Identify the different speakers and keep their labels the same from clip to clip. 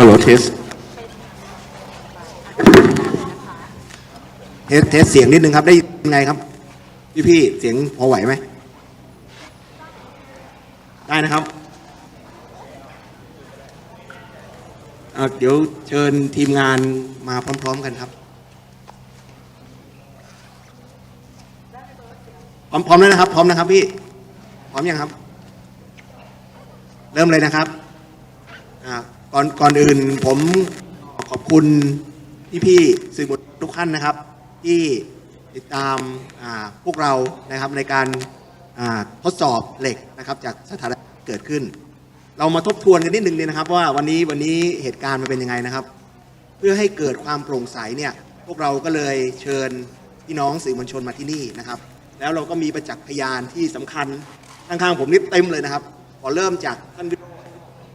Speaker 1: ฮัลโหลเทส
Speaker 2: เทสเทสเสียงนิดนึงครับ ได้ยังไงครับ พี่พี่เสียงพอไหวไหม ได้นะครับอะเดี๋ยวเชิญทีมงานมาพร้อม ๆ กันครับ พร้อมพร้อมแล้วนะครับ พร้อมนะครับพี่ พร้อมยังครับ เริ่มเลยนะครับอ่า ก่อนก่อนอื่นผมขอบคุณพี่ๆสื่อมวลชนทุกท่านนะครับ ที่ติดตามพวกเรานะครับในการทดสอบเหล็กนะครับจากสถานการณ์เกิดขึ้น เรามาทบทวนกันนิดนึงเนี่ยนะครับ ว่าวันนี้วันนี้เหตุการณ์มันเป็นยังไงนะครับ เพื่อให้เกิดความโปร่งใสเนี่ยพวกเราก็เลยเชิญพี่น้องสื่อมวลชนมาที่นี่นะครับ แล้วเราก็มีประจักษ์พยานที่สำคัญข้างๆผมนี่เต็มเลยนะครับ ขอเริ่มจากท่านวิโรจ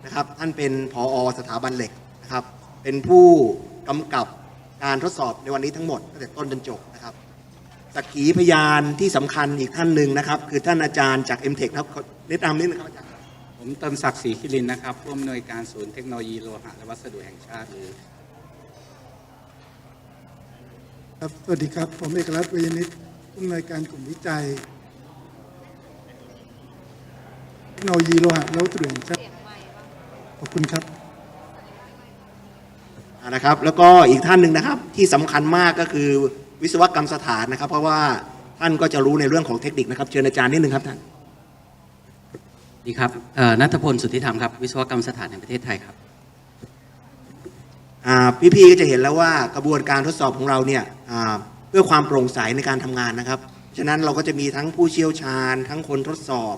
Speaker 2: นะครับท่านเป็นผออสถาบันเหล็กนะครับเป็นผู้กำกับการทดสอบในวันนี้ทั้งหมดตั้งแต่ต้นจนจบนะครับสักขีพยานที่สำคัญอีกท่านหนึ่งนะครับ คือท่านอาจารย์จาก m t e c h ครับขอแนะนำนิดนึงครับอาจารย์
Speaker 3: ผมเติมศักดิ์ศรีคิรินนะครับผู้อำนวยการศูนย์เทคโนโลยีโลหะและวัสดุแห่งชาติหรือ
Speaker 4: ครับสวัสดีครับ ผมเอกลักษณ์วิยนิตผู้อำนวยการกลุ่มวิจัย เทคโนโลยีโลหะและวัสดุแห่งชาติ อบคุณครับ
Speaker 2: อ่านะครับ แล้วก็อีกท่านหนึ่งนะครับที่สำคัญมากก็คือวิศวกรรมสถานนะครับ เพราะว่าท่านก็จะรู้ในเรื่องของเทคนิคนะครับ เชิญอาจารย์นิดนึงครับท่าน
Speaker 5: ดีครับเอ่อนัทพลสุทธิธรรมครับ วิศวกรรมสถานแห่งประเทศไทยครับ
Speaker 2: อ่าพี่ๆก็จะเห็นแล้วว่ากระบวนการทดสอบของเราเนี่ยอ่าเพื่อความโปร่งใสในการทำงานนะครับ ฉะนั้นเราก็จะมีทั้งผู้เชี่ยวชาญ ทั้งคนทดสอบ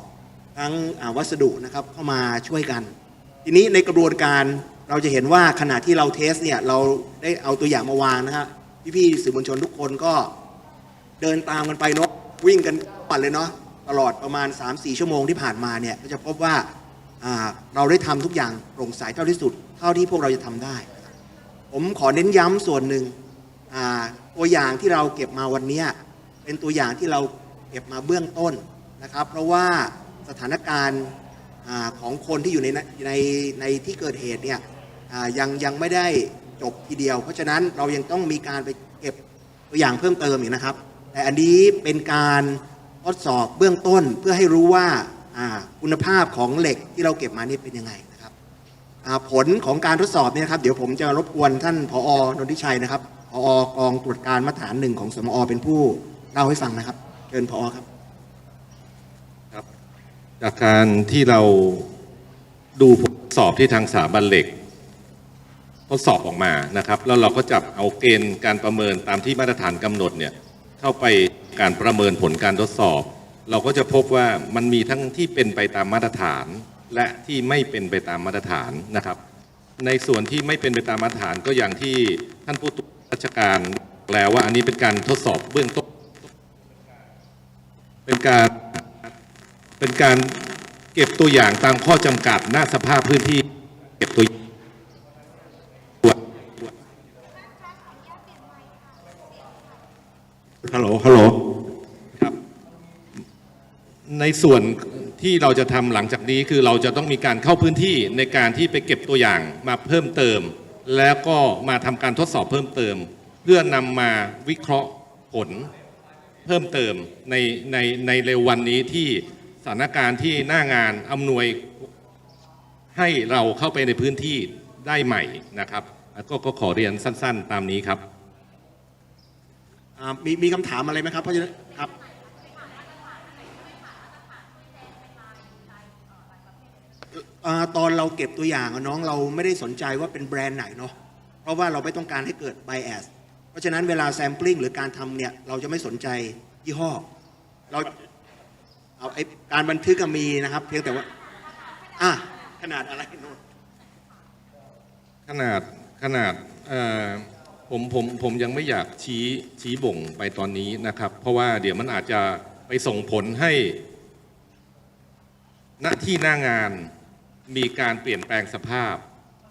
Speaker 2: ทั้งอ่าวัสดุนะครับเข้ามาช่วยกัน ทีนี้ในกระบวนการเราจะเห็นว่าขณะที่เราเทสเนี่ยเราได้เอาตัวอย่างมาวางนะครับพี่ๆสื่อมวลชนทุกคนก็เดินตามกันไปเนาะวิ่งกันปั่นเลยเนาะตลอดประมาณ 3-4 ชั่วโมงที่ผ่านมาเนี่ยก็จะพบว่าเราได้ทำทุกอย่างโปร่งใสเท่าที่สุด เท่าที่พวกเราจะทำได้ ผมขอเน้นย้ำส่วนหนึ่งตัวอย่างที่เราเก็บมาวันนี้เป็นตัวอย่างที่เราเก็บมาเบื้องต้นนะครับ เพราะว่าสถานการณ์ ของคนที่อยู่ในในในที่เกิดเหตุเนี่ยยังยังไม่ได้จบทีเดียว เพราะฉะนั้นเรายังต้องมีการไปเก็บตัวอย่างเพิ่มเติมอีกนะครับ แต่อันนี้เป็นการทดสอบเบื้องต้นเพื่อให้รู้ว่าคุณภาพของเหล็กที่เราเก็บมานี่เป็นยังไงนะครับผลของการทดสอบเนี่ยนะครับเดี๋ยวผมจะรบกวนท่านผอนนทิชัยนะครับผอกองตรวจการมาตรฐานหนึ่งของสมอเป็นผู้เล่าให้ฟังนะครับเชิญผอครับ
Speaker 1: จากการที่เราดูผลสอบที่ทางสถาบันเหล็กทดสอบออกมานะครับ แล้วเราก็จับเอาเกณฑ์การประเมินตามที่มาตรฐานกำหนดเนี่ยเข้าไปการประเมินผลการทดสอบ เราก็จะพบว่ามันมีทั้งที่เป็นไปตามมาตรฐาน และที่ไม่เป็นไปตามมาตรฐานนะครับ ในส่วนที่ไม่เป็นไปตามมาตรฐานก็อย่างที่ท่านผู้ตรวจราชการบอกแล้วว่าอันนี้เป็นการทดสอบเบื้องต้นเป็นการ เป็นการเก็บตัวอย่างตามข้อจำกัดหน้าสภาพพื้นที่เก็บตัวฮัลโหลฮัลโหลครับ ในส่วนที่เราจะทำหลังจากนี้คือเราจะต้องมีการเข้าพื้นที่ในการที่ไปเก็บตัวอย่างมาเพิ่มเติม แล้วก็มาทำการทดสอบเพิ่มเติม เพื่อนำมาวิเคราะห์ผลเพิ่มเติมในในในเร็ววันนี้ที่ สถานการณ์ที่หน้างานอำนวยให้เราเข้าไปในพื้นที่ได้ใหม่นะครับก็ก็ขอเรียนสั้น ๆ ตามนี้ครับ
Speaker 2: อ่ามีมีคำถามอะไรไหมครับเพราะฉะนั้นครับ อ่าตอนเราเก็บตัวอย่างอะน้องเราไม่ได้สนใจว่าเป็นแบรนด์ไหนเนาะเพราะว่าเราไม่ต้องการให้เกิด bias เพราะฉะนั้นเวลาแซมปลิ้งหรือการทำเนี่ย เราจะไม่สนใจยี่ห้อเรา เอาไอ้การบันทึกก็มีนะครับ เพียงแต่ว่า อะขนาดอะไรโน่น
Speaker 1: ขนาดขนาดเอ่อผมผมผมยังไม่อยากชี้ชี้บ่งไปตอนนี้นะครับ เพราะว่าเดี๋ยวมันอาจจะไปส่งผลให้หน้าที่หน้างานมีการเปลี่ยนแปลงสภาพ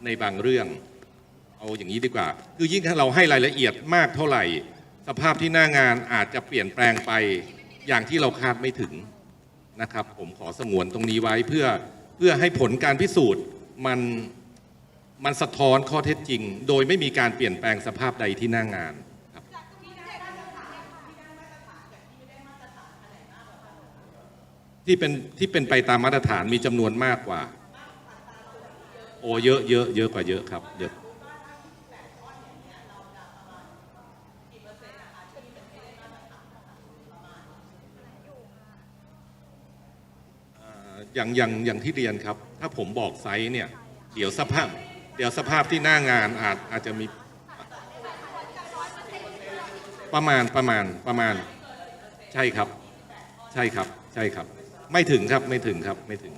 Speaker 1: ในบางเรื่อง เอาอย่างนี้ดีกว่า คือยิ่งถ้าเราให้รายละเอียดมากเท่าไหร่ สภาพที่หน้างานอาจจะเปลี่ยนแปลงไปอย่างที่เราคาดไม่ถึง นะครับ ผมขอสงวนตรงนี้ไว้เพื่อเพื่อให้ผลการพิสูจน์มันมันสะท้อนข้อเท็จจริง โดยไม่มีการเปลี่ยนแปลงสภาพใดที่หน้างานครับที่เป็นที่เป็นไปตามมาตรฐานมีจำนวนมากกว่า โอ้เยอะเยอะเยอะกว่าเยอะครับเยอะ อย่างอย่างอย่างที่เรียนครับ ถ้าผมบอกไซส์เนี่ย เดี๋ยวสภาพ เดี๋ยวสภาพที่หน้างานอาจอาจจะมีประมาณประมาณประมาณ ใช่ครับ ใช่ครับ ใช่ครับ ไม่ถึงครับไม่ถึงครับไม่ถึง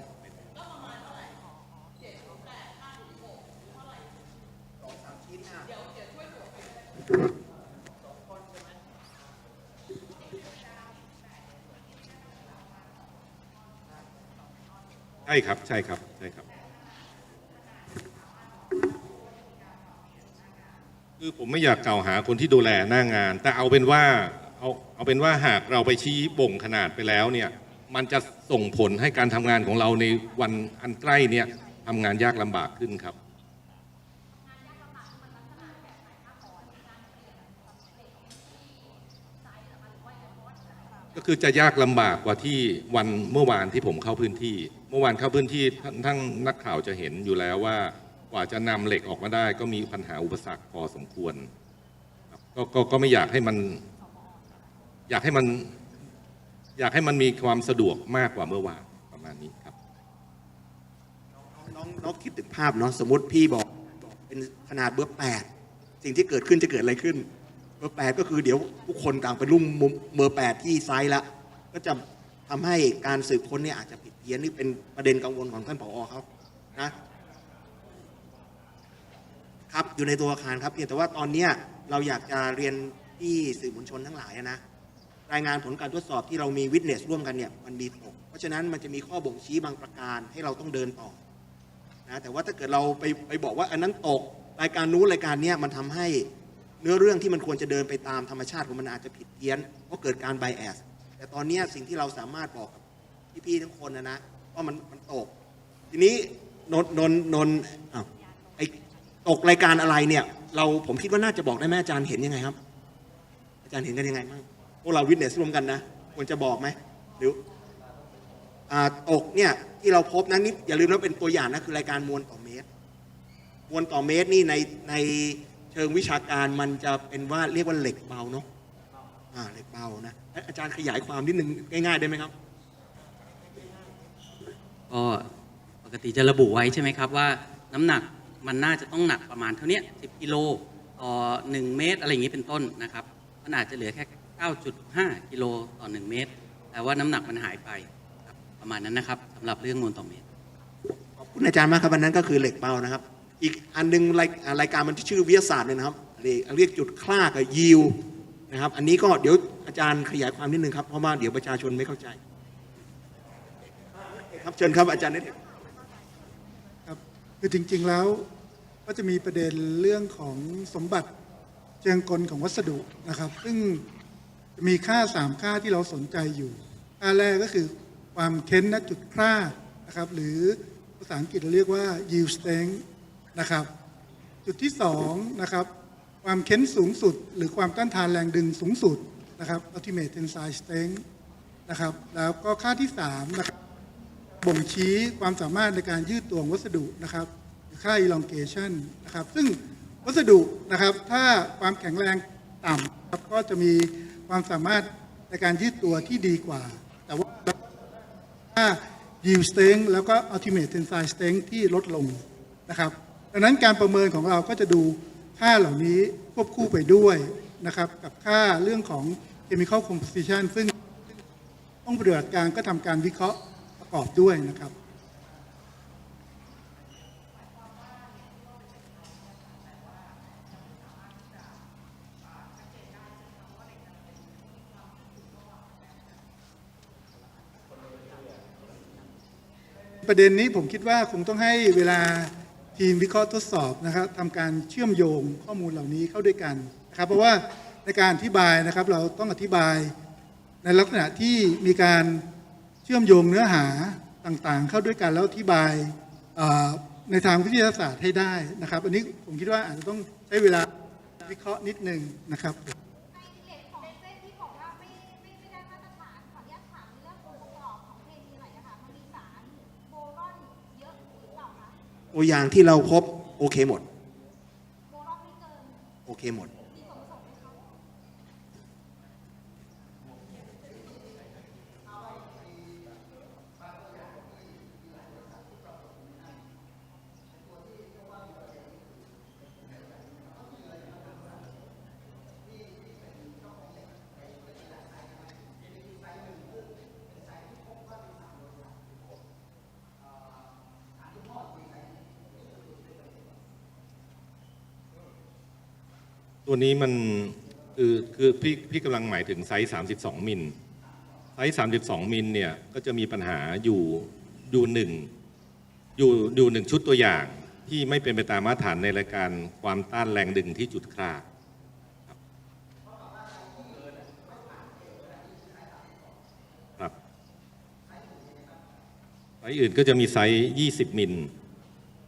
Speaker 1: ช่ครับใช่ครับใช่ครับ คือผมไม่อยากกล่าวหาคนที่ดูแลหน้างาน แต่เอาเป็นว่าเอาเอาเป็นว่าหากเราไปชี้บ่งขนาดไปแล้วเนี่ยมันจะส่งผลให้การทำงานของเราในวันอันใกล้เนี่ยทำงานยากลำบากขึ้นครับ คือจะยากลำบากกว่าที่วันเมื่อวานที่ผมเข้าพื้นที่ เมื่อวานเข้าพื้นที่ท่านท่านนักข่าวจะเห็นอยู่แล้วว่ากว่าจะนำเหล็กออกมาได้ ก็มีปัญหาอุปสรรคพอสมควรก็ก็ก็ไม่อยากให้มัน อยากให้มัน อยากให้มันมีความสะดวกมากกว่าเมื่อวานประมาณนี้ครับ
Speaker 2: น้องน้องคิดถึงภาพเนาะสมมติพี่บอกเป็นขนาดเบอร์แปดสิ่งที่เกิดขึ้นจะเกิดอะไรขึ้น เบอร์แปดก็คือเดี๋ยวทุกคนต่างไปรุ่มมุมเบอร์แปดที่ไซส์ละก็จะทำให้การสืบค้นเนี่ยอาจจะผิดเพี้ยนนี่เป็นประเด็นกังวลของท่านผอเขานะครับอยู่ในตัวอาคารครับเพียงแต่ว่าตอนเนี้ยเราอยากจะเรียนที่สื่อมวลชนทั้งหลายนะรายงานผลการทดสอบที่เรามีวิทเนสร่วมกันเนี่ยมันมีตกเพราะฉะนั้นมันจะมีข้อบ่งชี้บางประการให้เราต้องเดินต่อนะแต่ว่าถ้าเกิดเราไปไปบอกว่าอันนั้นตกรายการนู้นรายการเนี้ยมันทำให้ เนื้อเรื่องที่มันควรจะเดินไปตามธรรมชาติของมันอาจจะผิดเพี้ยนเพราะเกิดการไบแอสแต่ตอนนี้สิ่งที่เราสามารถบอกกับพี่ๆทั้งคนนะนะว่ามันมันตก ทีนี้นนนนนนอ้าวไอตกรายการอะไรเนี่ย เราผมคิดว่าน่าจะบอกได้ไหมอาจารย์เห็นยังไงครับ อาจารย์เห็นกันยังไงบ้างพวกเราวิทเนสรวมกันนะควรจะบอกไหมหรืออ่าตกเนี่ยที่เราพบนั้นนี่อย่าลืมว่าเป็นตัวอย่างนะคือรายการมวลต่อเมตร มวลต่อเมตรนี่ในใน เชิงวิชาการมันจะเป็นว่าเรียกว่าเหล็กเบาเนาะอ่าเหล็กเบานะเอ๊ะอาจารย์ขยายความนิดนึงง่ายๆได้ไหมครับ
Speaker 5: ก็ปกติจะระบุไว้ใช่ไหมครับว่าน้ำหนักมันน่าจะต้องหนักประมาณเท่าเนี้ย10กิโลต่อ 1 เมตร อะไรอย่างนี้เป็นต้นนะครับมันอาจจะเหลือแค่ 9.5 กิโลต่อ 1 เมตร แต่ว่าน้ำหนักมันหายไปครับประมาณนั้นนะครับสำหรับเรื่องมวลต่อเมตร
Speaker 2: ขอบคุณอาจารย์มากครับอันนั้นก็คือเหล็กเบานะครับ อีกอันหนึงรายอ่ารายการมันชื่อวิทยาศาสตร์เลยนะครับเรียกจุดคล้ากับยิวนะครับ อันนี้ก็เดี๋ยวอาจารย์ขยายความนิดนึงครับ เพราะว่าเดี๋ยวประชาชนไม่เข้าใจ ครับเชิญครับอาจารย์นิด
Speaker 4: ครับคือจริง ๆแล้วก็จะมีประเด็นเรื่องของสมบัติเชิงกลของวัสดุนะครับ ซึ่งมีค่าสามค่าที่เราสนใจอยู่ค่าแรกก็คือความเค้นณจุดคล้านะครับ หรือภาษาอังกฤษเราเรียกว่า yield strength นะครับ จุดที่สองนะครับความเค้นสูงสุด หรือความต้านทานแรงดึงสูงสุดนะครับ ultimate tensile strength นะครับ แล้วก็ค่าที่สามนะครับบ่งชี้ความสามารถในการยืดตัวของวัสดุนะครับหรือค่า elongation นะครับ ซึ่งวัสดุนะครับ ถ้าความแข็งแรงต่ำครับก็จะมีความสามารถในการยืดตัวที่ดีกว่า แต่ว่าค่า yield strength แล้วก็ ultimate tensile strength ที่ลดลงนะครับ ดังนั้นการประเมินของเราก็จะดูค่าเหล่านี้ควบคู่ไปด้วยนะครับกับค่าเรื่องของ chemical composition ซึ่งห้องปฏิบัติการก็ทำการวิเคราะห์ประกอบด้วยนะครับประเด็นนี้ผมคิดว่าคงต้องให้เวลา ทีมวิเคราะห์ทดสอบนะครับทำการเชื่อมโยงข้อมูลเหล่านี้เข้าด้วยกันนะครับเพราะว่าในการอธิบายนะครับเราต้องอธิบายในลักษณะที่มีการเชื่อมโยงเนื้อหาต่างๆ เข้าด้วยกันแล้วอธิบายในทางวิทยาศาสตร์ให้ได้นะครับ อันนี้ผมคิดว่าอาจจะต้องใช้เวลาวิเคราะห์นิดนึงนะครับ
Speaker 6: ตั
Speaker 2: วอย่างที่เราพบโอเคหมด
Speaker 6: โบรอนไม่เกิน
Speaker 2: โอเคหมด
Speaker 6: มีส่วนผสมไหมคะ
Speaker 1: ตัวนี้มันคือคือพี่พี่กำลังหมายถึงไซส์32 มิล ไซส์32 มิลเนี่ยก็จะมีปัญหาอยู่อยู่หนึ่งอยู่อยู่หนึ่งชุดตัวอย่างที่ไม่เป็นไปตามมาตรฐานในรายการความต้านแรงดึงที่จุดคราครับไซส์อื่นก็จะมีไซส์ 20 มิล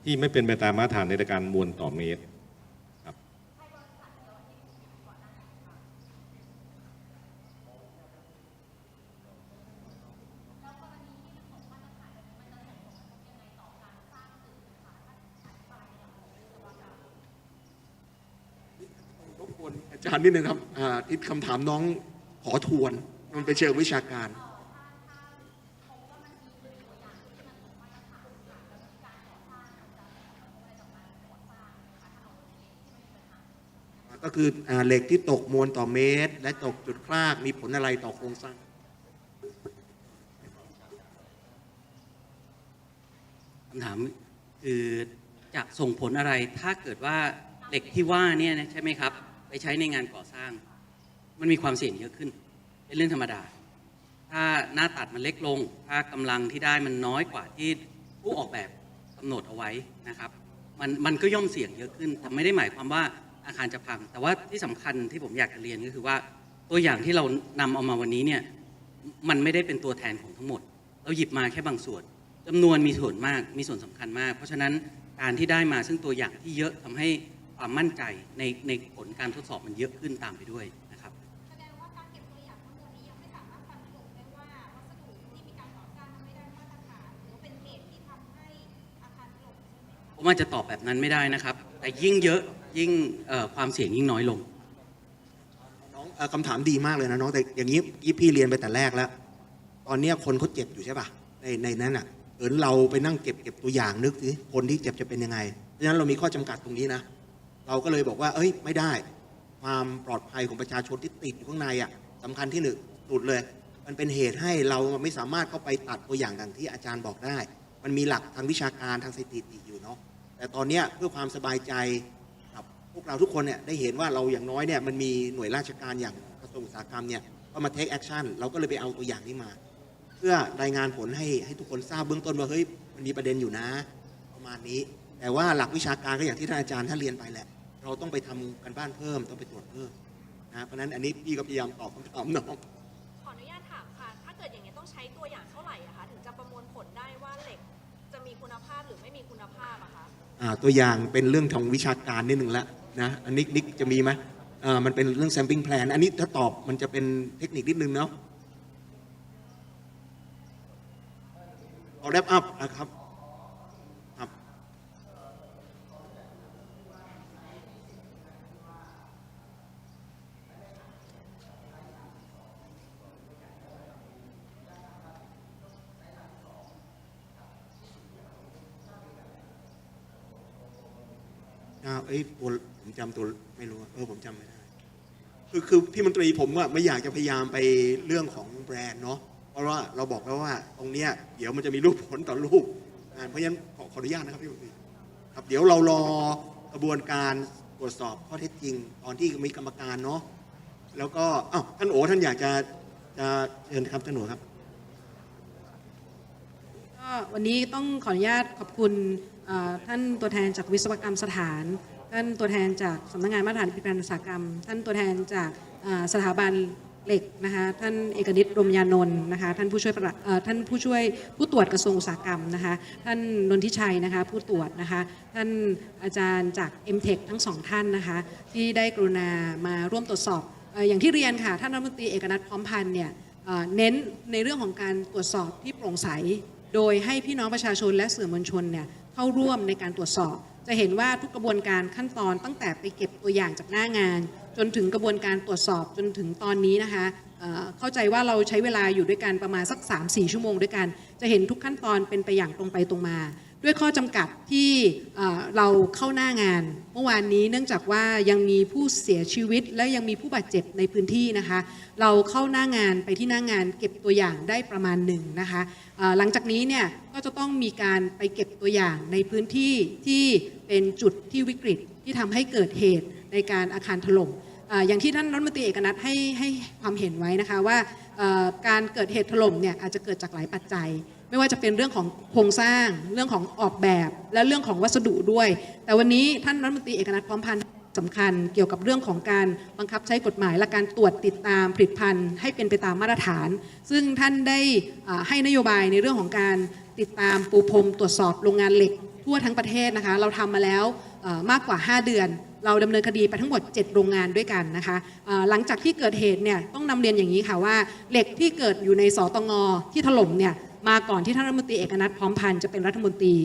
Speaker 1: ที่ไม่เป็นไปตามมาตรฐานในรายการมวลต่อเมตร
Speaker 2: บก วนอาจารย์นิดนึงครับที่คำถามน้องขอทวน มันเป็นเชิงวิชาการ ก็คืออเหล็กที่ตกมวลต่อเมตร และตกจุดคลากมีผลอะไรต่อโครงสร้าง
Speaker 5: คำถามคือจะส่งผลอะไรถ้าเกิดว่าเหล็กที่ว่าเนี่ยใช่ไหมครับ ไปใช้ในงานก่อสร้าง มันมีความเสี่ยงเยอะขึ้น เป็นเรื่องธรรมดา ถ้าหน้าตัดมันเล็กลง ถ้ากำลังที่ได้มันน้อยกว่าที่ผู้ออกแบบกำหนดเอาไว้นะครับ มันมันก็ย่อมเสี่ยงเยอะขึ้น แต่ไม่ได้หมายความว่าอาคารจะพัง แต่ว่าที่สำคัญที่ผมอยากจะเรียนก็คือว่า ตัวอย่างที่เรานำเอามาวันนี้เนี่ย มันไม่ได้เป็นตัวแทนของทั้งหมด เราหยิบมาแค่บางส่วนจำนวนมีส่วนมาก มีส่วนสำคัญมาก เพราะฉะนั้นการที่ได้มาซึ่งตัวอย่างที่เยอะทำให้ ความมั่นใจในในผลการทดสอบมันเยอะขึ้นตามไปด้วยนะครับ
Speaker 6: แสดงว่าการเก็บตัวอย่างทั้งหมดนี้ยังไม่สามารถฟันธงได้ว่าวัสดุที่มีการก่อสร้างนั้นไม่ได้มาตรฐานหรือเป็นเหตุที่ทำให้อาคารถล่มใช่ไหมคะ
Speaker 5: ผมอาจจะตอบแบบนั้นไม่ได้นะครับ แต่ยิ่งเยอะยิ่งเอ่อความเสี่ยงยิ่งน้อยลง
Speaker 2: น้องเอ่อคำถามดีมากเลยนะน้องแต่อย่างนี้ยี่พี่เรียนไปแต่แรกแล้ว ตอนเนี้ยคนเขาเจ็บอยู่ใช่ป่ะในในนั้นอะเอิญเราไปนั่งเก็บเก็บตัวอย่างนึกสิคนที่เจ็บจะเป็นยังไงเพราะฉะนั้นเรามีข้อจำกัดตรงนี้นะ เราก็เลยบอกว่า เอ้ย ไม่ได้ ความปลอดภัยของประชาชนที่ติดอยู่ข้างในอะสำคัญที่หนึ่งสุดเลย มันเป็นเหตุให้เราไม่สามารถเข้าไปตัดตัวอย่างดังที่อาจารย์บอกได้ มันมีหลักทางวิชาการทางสถิติอยู่เนาะแต่ตอนนี้เพื่อความสบายใจกับพวกเราทุกคนเนี่ยได้เห็นว่าเราอย่างน้อยเนี่ยมันมีหน่วยราชการอย่างกระทรวงอุตสาหกรรมเนี่ยก็มาเทคแอคชั่นเราก็เลยไปเอาตัวอย่างนี้มา เพื่อรายงานผลให้ให้ทุกคนทราบเบื้องต้นว่าเฮ้ยมันมีประเด็นอยู่นะ ประมาณนี้ แต่ว่าหลักวิชาการก็อย่างที่ท่านอาจารย์ท่านเรียนไปแหละ เราต้องไปทำกันบ้านเพิ่มต้องไปตรวจเพิ่มนะเพราะฉะนั้นอันนี้พี่ก็พยายามตอบคำถามน้อง
Speaker 7: ขออนุญาตถามค่ะถ้าเกิดอย่างนี้ยต้องใช้ตัวอย่างเท่าไหร่อะคะถึงจะประมวลผลได้ว่าเหล็กจะมีคุณภาพหรือไม่มีคุณภาพอะคะ
Speaker 2: อ่าตัวอย่างเป็นเรื่องของวิชาการนิดหนึ่งละนะอันนี้นิกจะมีไหมอ่ามันเป็นเรื่อง sampling plan อันนี้ถ้าตอบมันจะเป็นเทคนิคนิดนึงเนาะเอา wrap up นะครับครับาเอ้ยตัวผมจำตัวไม่รู้อะเออผมจำไม่ได้ คือคือพี่มนตรีผมว่าไม่อยากจะพยายามไปเรื่องของแบรนด์เนาะเพราะว่าเราบอกแล้วว่าตรงเนี้ยเดี๋ยวมันจะมีรูปผลต่อรูปอ่าเพราะฉะนั้นขอขออนุญาตนะครับพี่มนตรีครับเดี๋ยวเรารอกระบวนการตรวจสอบข้อเท็จจริง ตอนที่มีกรรมการเนาะแล้วก็อ้าวท่านโอท่านอยากจะจะเชิญครับท่านโอครับ
Speaker 8: ก็วันนี้ต้องขออนุญาตขอบคุณ ท่านตัวแทนจากวิศวกรรมสถาน ท่านตัวแทนจากสำนักงานมาตรฐานผลิตภัณฑ์อุตสาหกรรม ท่านตัวแทนจากสถาบันเหล็กนะคะท่านเอกนิตรมยานนท์นะคะท่านผู้ช่วยท่านผู้ช่วยผู้ตรวจกระทรวงอุตสาหกรรมนะคะท่านนนทิชัยนะคะผู้ตรวจนะคะท่านอาจารย์จาก m t e c h ทั้งสองท่านนะคะที่ได้กรุณามาร่วมตรวจสอบอออย่างที่เรียนค่ะท่านรัฐมนตรีเอกนัทพร้อมพันธ์เนี่ยเน้นในเรื่องของการตรวจสอบที่โปร่งใส โดยให้พี่น้องประชาชนและสื่อมวลชนเนี่ย เข้าร่วมในการตรวจสอบ จะเห็นว่าทุกกระบวนการขั้นตอนตั้งแต่ไปเก็บตัวอย่างจากหน้างาน จนถึงกระบวนการตรวจสอบจนถึงตอนนี้นะคะเอ่อเข้าใจว่าเราใช้เวลาอยู่ด้วยกันประมาณสัก 3-4 ชั่วโมงด้วยกัน จะเห็นทุกขั้นตอนเป็นไปอย่างตรงไปตรงมา ด้วยข้อจำกัดที่เราเข้าหน้างาน เมื่อวานนี้เนื่องจากว่ายังมีผู้เสียชีวิต และยังมีผู้บาดเจ็บในพื้นที่นะคะ เราเข้าหน้างานไปที่หน้างาน เก็บตัวอย่างได้ประมาณหนึ่งนะคะหลังจากนี้เนี่ยก็จะต้องมีการไปเก็บตัวอย่างในพื้นที่ที่เป็นจุดที่วิกฤตที่ทำให้เกิดเหตุในการอาคารถล่มออย่างที่ท่านรัฐมนตรีเอกนัทให้ให้ความเห็นไว้นะคะว่าการเกิดเหตุถล่มเนี่ยอาจจะเกิดจากหลายปัจจัย ไม่ว่าจะเป็นเรื่องของโครงสร้าง เรื่องของออกแบบ และเรื่องของวัสดุด้วย แต่วันนี้ท่านรัฐมนตรีเอกนัทพร้อมพันธ์สำคัญเกี่ยวกับเรื่องของการบังคับใช้กฎหมาย และการตรวจติดตามผลิตภัณฑ์ ให้เป็นไปตามมาตรฐาน ซึ่งท่านได้ให้นโยบายในเรื่องของการติดตามปูพรมตรวจสอบโรงงานเหล็ก ทั่วทั้งประเทศนะคะ เราทำมาแล้วมากกว่า 5 เดือน เราดำเนินคดีไปทั้งหมด 7 โรงงานด้วยกันนะคะหลังจากที่เกิดเหตุเนี่ยต้องนำเรียนอย่างนี้ค่ะว่าเหล็กที่เกิดอยู่ในสตงที่ถล่มเนี่ย มาก่อนที่ท่านรัฐมนตรีเอกนัทพร้อมพันธ์จะเป็นรัฐมนตรี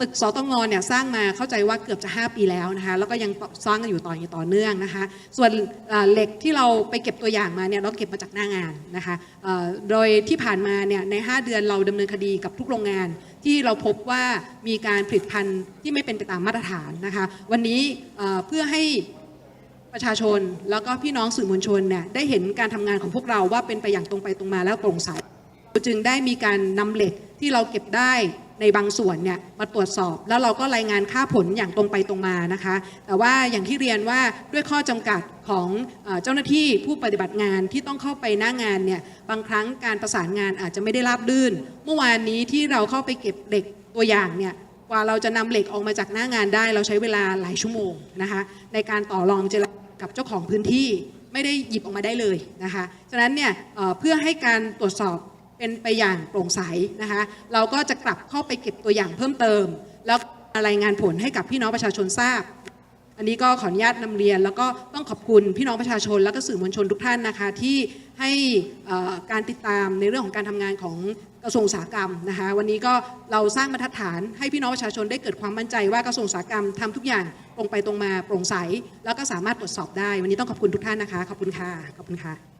Speaker 8: ตึกสตงเนี่ยสร้างมาเข้าใจว่าเกือบจะ 5 ปีแล้วนะคะแล้วก็ยังสร้างกันอยู่ต่ออย่างต่อเนื่องนะคะ ส่วนเหล็กที่เราไปเก็บตัวอย่างมาเนี่ยเราเก็บมาจากหน้างานนะคะโดยที่ผ่านมาเนี่ยใน 5 เดือนเราดำเนินคดีกับทุกโรงงาน ที่เราพบว่ามีการผลิตภัณฑ์ที่ไม่เป็นไปตามมาตรฐานนะคะ วันนี้เอ่อเพื่อให้ประชาชนแล้วก็พี่น้องสื่อมวลชนเนี่ยได้เห็นการทำงานของพวกเราว่าเป็นไปอย่างตรงไปตรงมาแล้วโปร่งใส จึงได้มีการนำเหล็กที่เราเก็บได้ในบางส่วนเนี่ยมาตรวจสอบ แล้วเราก็รายงานค่าผลอย่างตรงไปตรงมานะคะ แต่ว่าอย่างที่เรียนว่าด้วยข้อจำกัดของเจ้าหน้าที่ผู้ปฏิบัติงานที่ต้องเข้าไปหน้างานเนี่ยบางครั้งการประสานงานอาจจะไม่ได้ราบรื่น เมื่อวานนี้ที่เราเข้าไปเก็บเหล็กตัวอย่างเนี่ยกว่าเราจะนำเหล็กออกมาจากหน้างานได้ เราใช้เวลาหลายชั่วโมงนะคะในการต่อรองเจรกับเจ้าของพื้นที่ไม่ได้หยิบออกมาได้เลยนะคะฉะนั้นเนี่ยเพื่อให้การตรวจสอบ เป็นไปอย่างโปร่งใสนะคะเราก็จะกลับเข้าไปเก็บตัวอย่างเพิ่มเติม แล้วรายงานผลให้กับพี่น้องประชาชนทราบ อันนี้ก็ขออนุญาตนำเรียน แล้วก็ต้องขอบคุณพี่น้องประชาชน แล้วก็สื่อมวลชนทุกท่านนะคะที่ให้การติดตามในเรื่องของการทำงานของกระทรวงอุตสาหกรรมนะคะวันนี้ก็เราสร้างมาตรฐานให้พี่น้องประชาชนได้เกิดความมั่นใจว่ากระทรวงอุตสาหกรรมทำทุกอย่างตรงไปตรงมาโปร่งใส แล้วก็สามารถตรวจสอบได้ วันนี้ต้องขอบคุณทุกท่านนะคะ ขอบคุณค่ะขอบคุณค่ะ